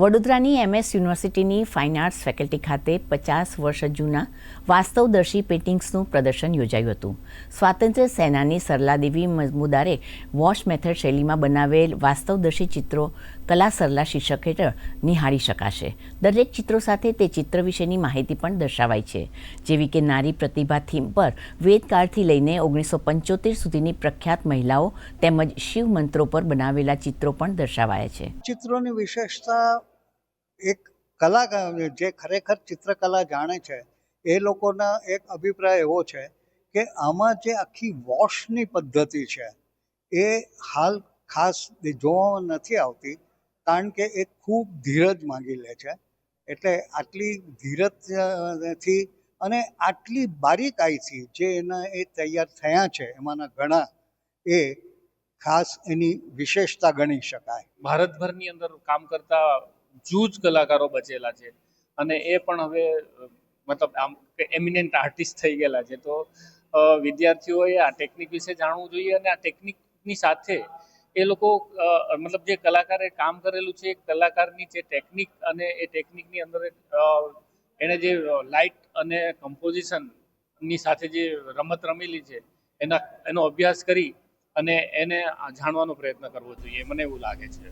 વડોદરાની એમએસ યુનિવર્સિટીની fine arts faculty ખાતે પચાસ વર્ષ જૂના વાસ્તવદર્શી પેઇન્ટિંગ્સનું પ્રદર્શન યોજાયું હતું. સ્વાતંત્ર્ય સેનાની સરલાદેવી મજમુદારે વોશ મેથડ શૈલીમાં બનાવેલ વાસ્તવદર્શી ચિત્રો કલા સરલા શીર્ષક હેઠળ નિહાળી શકાશે. દરેક ચિત્રો સાથે તે ચિત્ર વિશેની માહિતી પણ દર્શાવાય છે. જેવી કે નારી પ્રતિભા થીમ પર વેદકાળથી લઈને ઓગણીસો પંચોતેર સુધીની પ્રખ્યાત મહિલાઓ તેમજ શિવ મંત્રો પર બનાવેલા ચિત્રો પણ દર્શાવાયા છે. ચિત્રોની વિશેષતા એક કલાકાર જે ખરેખર ચિત્રકલા જાણે છે, એ લોકોના એક અભિપ્રાય એવો છે કે આમાં જે આખી વોશની પદ્ધતિ છે, એ હાલ ખાસ જોવામાં નથી આવતી, કારણ કે એ ખૂબ ધીરજ માંગી લે છે. એટલે આટલી ધીરજથી અને આટલી બારીકાઈથી જે એના એ તૈયાર થયા છે, એમાંના ઘણા, એ ખાસ એની વિશેષતા ગણી શકાય. ભારતભરની અંદર કામ કરતા જૂજ કલાકારો બચેલા છે. અને એ પણ હવે, મતલબ આમ એમિનેન્ટ આર્ટિસ્ટ થઈ ગયેલા છે. તો વિદ્યાર્થીઓએ આ ટેકનિક વિશે જાણવું જોઈએ અને આ ટેકનિકની સાથે એ લોકો મતલબ જે કલાકારે કામ કરેલું છે, એ કલાકારની જે ટેકનિક અને એ ટેકનિકની અંદર એણે જે લાઇટ અને કમ્પોઝિશનની સાથે જે રમત રમેલી છે, એના, એનો અભ્યાસ કરી અને એને જાણવાનો પ્રયત્ન કરવો જોઈએ. મને એવું લાગે છે.